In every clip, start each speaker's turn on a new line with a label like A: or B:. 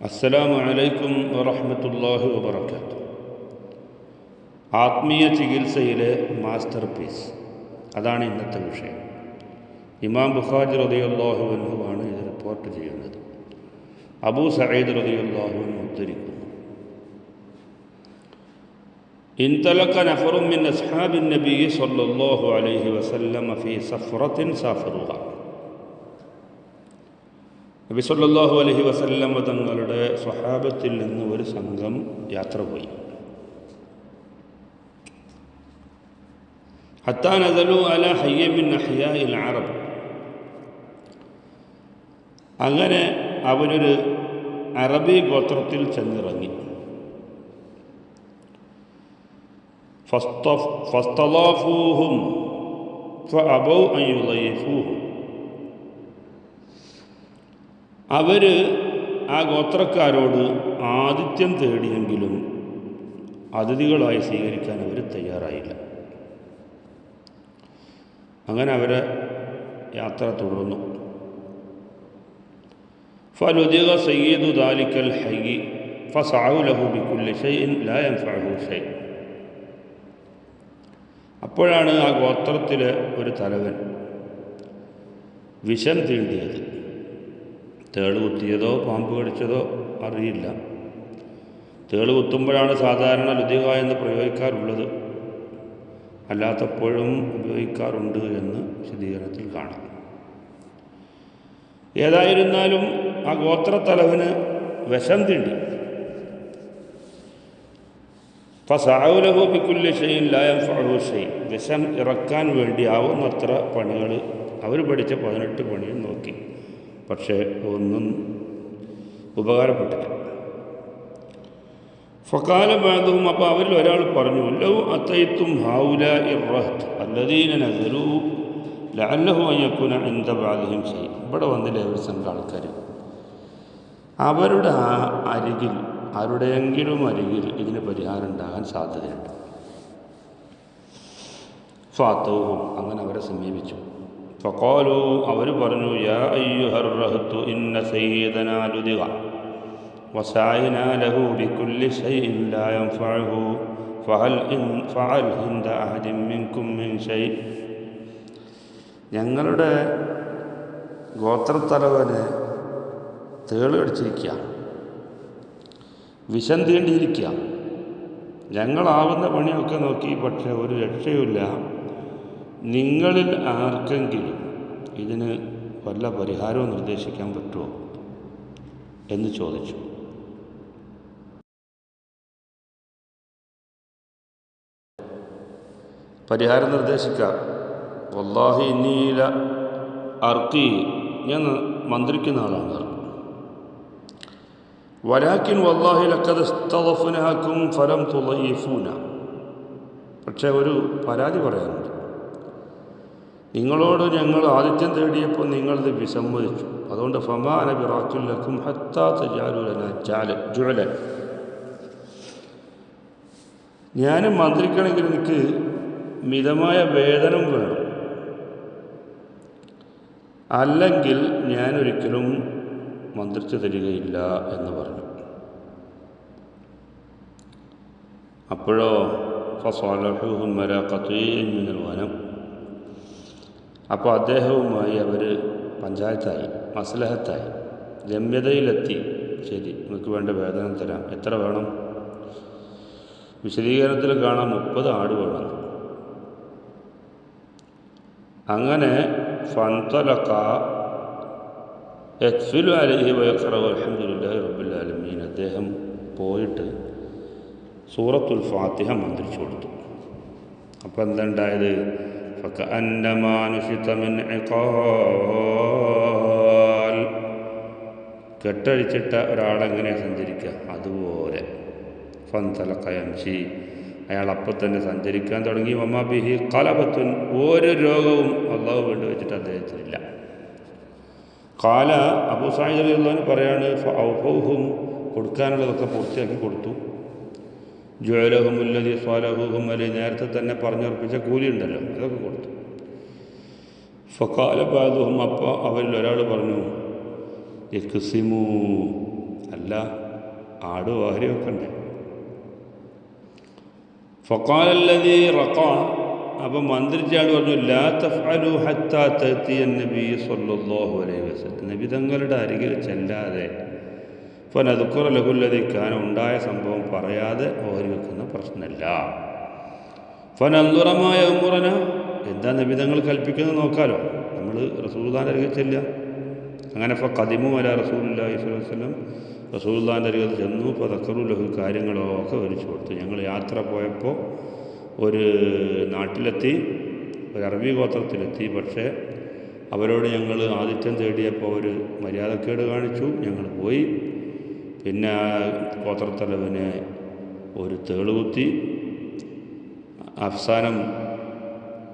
A: അസ്സലാമു അലൈക്കും വറഹ്മത്തുള്ളാഹി വബറകാതുഹു ആത്മീയ ചികിത്സയിലെ മാസ്റ്റർ പീസ് അതാണ് ഇന്നത്തെ വിഷയം ഇമാം ബുഖാജി റളിയല്ലാഹു അൻഹുവാണ് ഇത് റിപ്പോർട്ട് ചെയ്യുന്നത് അബൂ സഈദ് റളിയല്ലാഹു അൻഹു ഉദ്ധരിക്കുന്നു انطلق نفر من أصحاب النبي صلى الله عليه وسلم في سفرة سافروها നബി സല്ലല്ലാഹു അലൈഹി വസല്ലം തങ്ങളുടെ സ്വഹാബത്തിൽ നിന്ന് ഒരു സംഘം യാത്ര പോയി. ഹത്താ നസലു അല ഹയ്യ മിൻ അഹ്യാഇൽ അറബ്. അങ്ങനെ അവരൊരു അറബി ഗോത്രത്തിൽ ചെന്നിറങ്ങി. ഫസ്തലാഫൂഹും ഫഅബൗ അൻ യുളയ്യിഫൂഹും അവർ ആ ഗോത്രക്കാരോട് ആതിഥ്യം തേടിയെങ്കിലും അതിഥികളായി സ്വീകരിക്കാൻ അവർ തയ്യാറായില്ല. അങ്ങനെ അവരെ യാത്ര തുടർന്നു. ഫലുദിക സയ്യിദു ദാലിക്കൽ ഹൈ ഫസാഉ ലഹു ബിക്കുല്ലി ഷൈഇൻ ലാ യൻഫഅഹു ഷൈ. അപ്പോഴാണ് ആ ഗോത്രത്തിലെ ഒരു തലവൻ വിഷം തീണ്ടിയത്. തേൾ കുത്തിയതോ പാമ്പ് കടിച്ചതോ അറിയില്ല. തേൾ കുത്തുമ്പോഴാണ് സാധാരണ ലുതിക എന്ന് പ്രയോഗിക്കാറുള്ളത്. അല്ലാത്തപ്പോഴും ഉപയോഗിക്കാറുണ്ട് എന്ന് വിശദീകരണത്തിൽ കാണാം. ഏതായിരുന്നാലും ആ ഗോത്രത്തലവന് വിഷം തീണ്ടി. ഫസാവുലഹൂബിക്കുല്യ ഷെയ്ൻ ലായം ഫഹു ഷെയ്ൻ വിഷം ഇറക്കാൻ വേണ്ടി ആവുന്നത്ര പണികൾ അവർ പഠിച്ച പതിനെട്ട് പണിയും നോക്കി. പക്ഷേ ഒന്നും ഉപകാരപ്പെട്ടില്ല. ഫക്കാല ബാദവും അപ്പോൾ അവരിൽ ഒരാൾ പറഞ്ഞു ലവ് അത്തയ്ത്തും ഹാവുല ഇറഹത്ത് അല്ലദീന നസലു ലഅല്ലഹു എന്ത ബാധിയും ചെയ്യും ഇവിടെ വന്നില്ലേ ഒരു സംഘം ആൾക്കാർ അവരുടെ ആ അരികിൽ ആരുടെയെങ്കിലും അരികിൽ ഇതിന് പരിഹാരം ഉണ്ടാകാൻ സാധ്യതയുണ്ട്. ഫാത്തവും അങ്ങനെ അവരെ സമീപിച്ചു. ഫക്കാലു അവർ പറഞ്ഞു യാ അയ്യുഹർ റഹ്തു ഇന്ന സയ്യിദനാ ലുദിക വസായിന ലഹു ബിക്കുല്ലി ഷൈഇൻ ലാ യൻഫഉഹു ഫഹൽ ഇൻ ഫഅൽ ഹിന്ദ അഹദിൻ മിൻകും മിൻ ഷൈ ഞങ്ങളുടെ ഗോത്രത്തലവന് തേളിയടിച്ചിരിക്കുക വിഷം തീണ്ടിയിരിക്കുക ഞങ്ങളാവുന്ന പണിയൊക്കെ നോക്കി പക്ഷെ ഒരു രക്ഷയുമില്ല. നിങ്ങളിൽ ആർക്കെങ്കിലും ഇതിന് വല്ല പരിഹാരവും നിർദ്ദേശിക്കാൻ പറ്റുമോ? എന്ന് ചോദിച്ചു. പരിഹാരം നിർദ്ദേശിക്കാം. വല്ലാഹി നീല അർക്കി ഞാൻ മന്ത്രിക്കുന്ന ആളാണ് വലാക്കിൻ വല്ലാഹി ലക്കത് ഫലം തുളയിഫൂന പക്ഷേ ഒരു പരാതി പറയാനുണ്ട്. നിങ്ങളോട് ഞങ്ങൾ ആദിത്യം തേടിയപ്പോൾ നിങ്ങളിത് വിസമ്മതിച്ചു. അതുകൊണ്ട് ഫമാന ബിറാത്തുല്ലക്കും ഹത്താ തജാലുലന ജാല ജുഴലൻ ഞാനും മന്ത്രിക്കണമെങ്കിൽ എനിക്ക് മിതമായ വേതനം വേണം. അല്ലെങ്കിൽ ഞാനൊരിക്കലും മന്ത്രിച്ചു തരികയില്ല എന്ന് പറഞ്ഞു. അപ്പോഴോ ഫസ്വാലഹുഹും വനം. അപ്പോൾ അദ്ദേഹവുമായി അവർ പഞ്ചായത്തായി മസ്ലഹത്തായി രമ്യതയിലെത്തി. ശരി നിങ്ങൾക്ക് വേണ്ട വേതനം തരാം. എത്ര വേണം? വിശദീകരണത്തിൽ കാണാം മുപ്പത് ആട് വേണം. അങ്ങനെ ഫന്തലക്ക യക്ഫിലു അലഹി വയക്കറവ് അലഹമുല്ലാഹി റബ്ബുല്ലാലമീൻ അദ്ദേഹം പോയിട്ട് സൂറത്തുൽ ഫാത്തിഹ മന്ത്രിച്ചു കൊടുത്തു. അപ്പോൾ എന്തുണ്ടായത് കെട്ടഴിച്ചിട്ട ഒരാളെങ്ങനെ സഞ്ചരിക്കുക? അതുപോലെ. ഫന്തലക്കയംശി അയാൾ അപ്പം തന്നെ സഞ്ചരിക്കാൻ തുടങ്ങി. മമ്മ ബിഹി കലപത്തുൻ ഒരു രോഗവും അള്ളാഹു വേണ്ടി വെച്ചിട്ട് അദ്ദേഹത്തിനില്ല. കാല അബു സാഹിദ് അള്ളഹാൻ പറയാണ് ഔഫൗഹും. കൊടുക്കാനുള്ളതൊക്കെ പൂർത്തിയാക്കി കൊടുത്തു. ജ്വലഹും ഉല്ലതി സ്വാലഹുഹും അല്ലെ നേരത്തെ തന്നെ പറഞ്ഞുറപ്പിച്ച കൂലി ഉണ്ടല്ലോ അതൊക്കെ കൊടുത്തു. ഫക്കാല ബാദുഹും അപ്പോൾ അവരിൽ ഒരാൾ പറഞ്ഞു എക്സിമു അല്ല ആട് വാരി വെക്കണ്ടേ ഫക്കാലല്ലതി റക്ക അപ്പം മന്ത്രിച്ചാട് പറഞ്ഞു ലാ തഫ്അലു ഹത്താ തഅതിയ നബി സല്ലല്ലാഹു അലൈഹി വസല്ലം. നബി തങ്ങളുടെ അരികിൽ ചെല്ലാതെ ഫനദുക്കുറ ലഘുല്ലതി കാന ഉണ്ടായ സംഭവം പറയാതെ ഓരി വെക്കുന്ന പ്രശ്നമല്ല. ഫനന്തുറമായ ഉമ്മുറന എന്താ നബിതങ്ങൾ കൽപ്പിക്കുന്നത് നോക്കാലോ? നമ്മൾ റസൂൽദാന്റെ അരികിൽ അങ്ങനെ ഫ കദിമു അല റസൂലുല്ലാഹി സ്വല്ലല്ലാഹു അലൈഹി വസല്ലം റസൂൽദാന്റെ അരികിൽ ചെന്നു ഇപ്പോൾ തക്കറു ലഹു കാര്യങ്ങളൊക്കെ വരിച്ചു കൊടുത്തു. ഞങ്ങൾ യാത്ര പോയപ്പോൾ ഒരു നാട്ടിലെത്തി ഒരു അറബി ഗോത്രത്തിലെത്തി. പക്ഷേ അവരോട് ഞങ്ങൾ ആതിഥ്യം തേടിയപ്പോൾ അവർ മര്യാദക്കേട് കാണിച്ചു. ഞങ്ങൾ പോയി. പിന്നെ ആ ഗോത്രത്തലവനെ ഒരു തേളുകുത്തി അവസാനം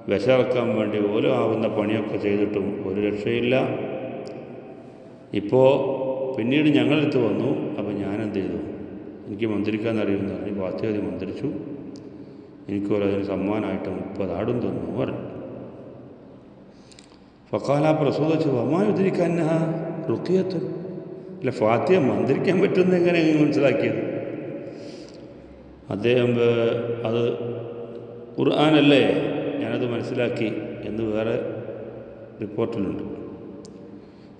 A: വിശറക്കാൻ വേണ്ടി ഓരോ ആവുന്ന പണിയൊക്കെ ചെയ്തിട്ടും ഒരു രക്ഷയില്ല. ഇപ്പോൾ പിന്നീട് ഞങ്ങളെടുത്ത് വന്നു. അപ്പോൾ ഞാനെന്ത് ചെയ്തു? എനിക്ക് മന്ത്രിക്കാൻ അറിയുമെന്ന് പറഞ്ഞ്. പാർട്ടിയാതി മന്ത്രിച്ചു. എനിക്ക് ഒരു അതിന് സമ്മാനമായിട്ട് മുപ്പത് ആടും തന്നു പറഞ്ഞു. ഫക്കാല പ്രസോദിച്ചു. അമ്മായുദ്ധരിക്കാൻ റുക്കിയത്തും അല്ല ഫാത്തിയ മന്ത്രിക്കാൻ പറ്റുന്ന എങ്ങനെ മനസ്സിലാക്കിയത്? അദ്ദേഹം അത് ഖുർആാനല്ലേ? ഞാനത് മനസ്സിലാക്കി എന്ന് വേറെ റിപ്പോർട്ടിലുണ്ട്.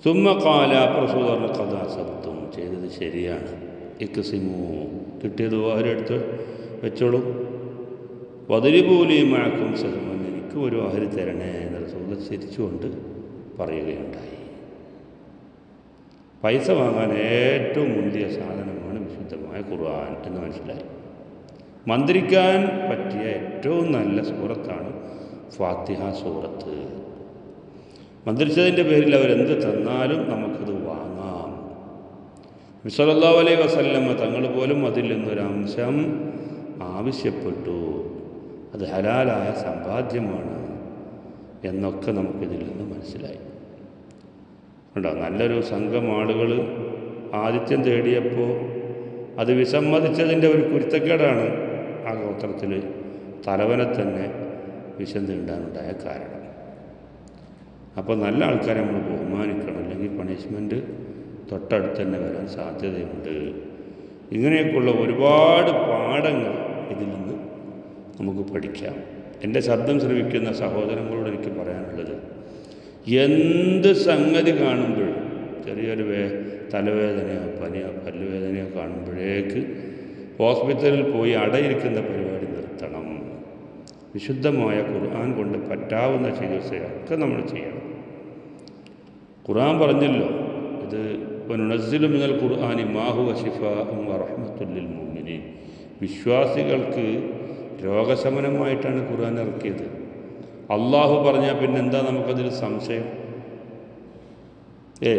A: സുമ്മ കാല പ്രസൂത് പറഞ്ഞ കഥാ സബ്ദം ചെയ്തത് ശരിയാണ്. ഇക്കസിമു കിട്ടിയത് വാരെടുത്ത് വെച്ചോളൂ. വതിരിപൂലി മഴക്കും സഹമൻ എനിക്കും ഒരു ഓഹരി തരണേ എന്ന് റസൂല ചിരിച്ചുകൊണ്ട് പറയുകയുണ്ടായി. പൈസ വാങ്ങാൻ ഏറ്റവും മുന്തിയ സാധനമാണ് വിശുദ്ധമായ ഖുർആൻ എന്ന് മനസ്സിലായി. മന്ത്രിക്കാൻ പറ്റിയ ഏറ്റവും നല്ല സൂറത്താണ് ഫാത്തിഹ സൂറത്ത്. മന്ത്രിച്ചതിന്റെ പേരിൽ അവരെന്ത് തന്നാലും നമുക്കത് വാങ്ങാം. മിസലല്ലാ അലൈ വസല്ലമ്മ തങ്ങൾ പോലും അതിൽ നിന്നൊരംശം ആവശ്യപ്പെട്ടു. അത് ഹലാലായ സമ്പാദ്യമാണ് എന്നൊക്കെ നമുക്കിതിൽ നിന്ന് മനസ്സിലായി. ഉണ്ടോ നല്ലൊരു സംഘം ആളുകൾ ആദിത്യം തേടിയപ്പോൾ അത് വിസമ്മതിച്ചതിന്റെ ഒരു കുരുത്തക്കേടാണ് ആ ഗോത്രത്തിൽ തലവനെ തന്നെ വിഷം തീണ്ടാനുണ്ടായ കാരണം. അപ്പോൾ നല്ല ആൾക്കാരെ നമ്മൾ ബഹുമാനിക്കണം. അല്ലെങ്കിൽ പണിഷ്മെന്റ് തൊട്ടടുത്ത് തന്നെ വരാൻ സാധ്യതയുണ്ട്. ഇങ്ങനെയൊക്കെയുള്ള ഒരുപാട് പാഠങ്ങൾ ഇതിൽ നിന്ന് നമുക്ക് പഠിക്കാം. എന്റെ ശബ്ദം ശ്രവിക്കുന്ന സഹോദരങ്ങളോട് എനിക്ക് പറയാനുള്ളത് എന്ത് സംഗതി കാണുമ്പോഴും ചെറിയൊരു വേ തലവേദനയോ പനിയോ പല്ലുവേദനയോ കാണുമ്പോഴേക്ക് ഹോസ്പിറ്റലിൽ പോയി അടയിരിക്കുന്ന പരിപാടി നിർത്തണം. വിശുദ്ധമായ ഖുർആൻ കൊണ്ട് പറ്റാവുന്ന ചികിത്സയൊക്കെ നമ്മൾ ചെയ്യണം. ഖുർആൻ പറഞ്ഞല്ലോ ഇത് നസിലു മിനൽ ഖുർആാനി മാഹു വഷിഫുല്ലിൽ റഹ്മത്തുല്ലിൽ മുമിനി വിശ്വാസികൾക്ക് രോഗശമനമായിട്ടാണ് ഖുർആൻ ഇറക്കിയത്. അള്ളാഹു പറഞ്ഞാൽ പിന്നെന്താ നമുക്കതിൽ സംശയം? ഏ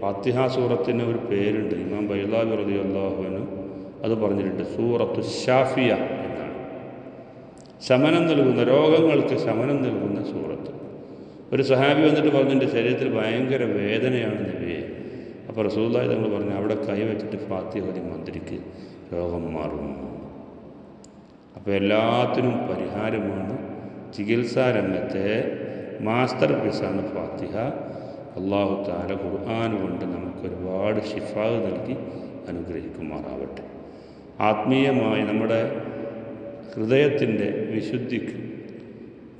A: ഫാത്തിഹ സൂറത്തിന് ഒരു പേരുണ്ട്. ഇമാം ബൈലാബി റതി അള്ളാഹുവിന് അത് പറഞ്ഞിട്ടുണ്ട്. സൂറത്തു ഷാഫിയ എന്നാണ്. ശമനം നൽകുന്ന രോഗങ്ങൾക്ക് ശമനം നൽകുന്ന സൂറത്ത്. ഒരു സഹാബി വന്നിട്ട് പറഞ്ഞു എന്റെ ശരീരത്തിൽ ഭയങ്കര വേദനയാണ് നബിയെ. അപ്പോൾ റസൂദായി തങ്ങൾ പറഞ്ഞു അവിടെ കൈവച്ചിട്ട് ഫാത്തിഹ ഓതി മന്ത്രിക്ക് രോഗം മാറും. അപ്പോൾ എല്ലാത്തിനും പരിഹാരമാണ് ചികിത്സാ രംഗത്തെ മാസ്റ്റർ പീസാണ് ഫാത്തിഹ. അള്ളാഹു താല ഖുർആൻ കൊണ്ട് നമുക്ക് ഒരുപാട് ഷിഫാവ് നൽകി അനുഗ്രഹിക്കുമാറാവട്ടെ. ആത്മീയമായി നമ്മുടെ ഹൃദയത്തിന്റെ വിശുദ്ധിക്ക്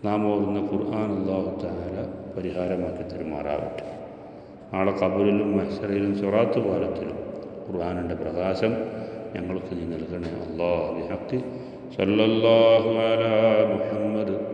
A: നാം ഓർന്ന ഖുർആൻ അള്ളാഹു താല പരിഹാരമാക്കി തരുമാറാവട്ടെ. നാളെ കബൂലിലും മഹ്സറയിലും സൊറാത്ത് പാലത്തിലും ഖുർആാനിന്റെ പ്രകാശം ഞങ്ങൾക്ക് നീ നൽകണേ. അള്ളാഹു ഹക്കി സല്ലല്ലാഹു അലാ മുഹമ്മദ്